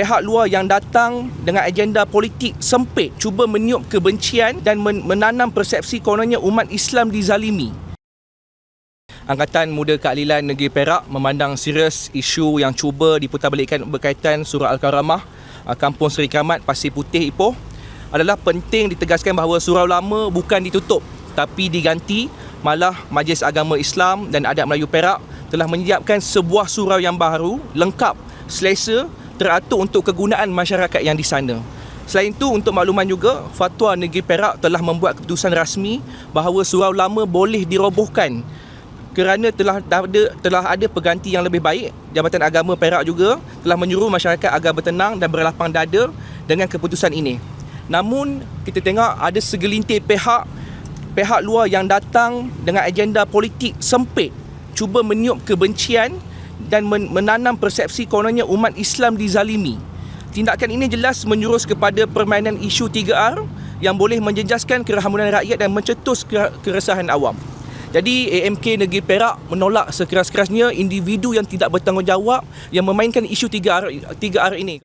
pihak luar yang datang dengan agenda politik sempit cuba meniup kebencian dan men- menanam persepsi kononnya umat Islam dizalimi. Angkatan Muda Keadilan Negeri Perak memandang serius isu yang cuba diputarbalikkan berkaitan surah Al-Karamah uh, Kampung Seri Kramat Pasir Putih Ipoh adalah penting ditegaskan bahawa surau lama bukan ditutup tapi diganti malah Majlis Agama Islam dan Adat Melayu Perak telah menyiapkan sebuah surau yang baru lengkap selesa teratur untuk kegunaan masyarakat yang di sana. Selain itu, untuk makluman juga, Fatwa Negeri Perak telah membuat keputusan rasmi bahawa surau lama boleh dirobohkan kerana telah ada telah ada pengganti yang lebih baik. Jabatan Agama Perak juga telah menyuruh masyarakat agar bertenang dan berlapang dada dengan keputusan ini. Namun, kita tengok ada segelintir pihak pihak luar yang datang dengan agenda politik sempit cuba meniup kebencian dan men- menanam persepsi kononnya umat Islam dizalimi. Tindakan ini jelas menjurus kepada permainan isu 3R yang boleh menjejaskan kerahamunan rakyat dan mencetus ke- keresahan awam. Jadi AMK Negeri Perak menolak sekeras-kerasnya individu yang tidak bertanggungjawab yang memainkan isu 3R 3R ini.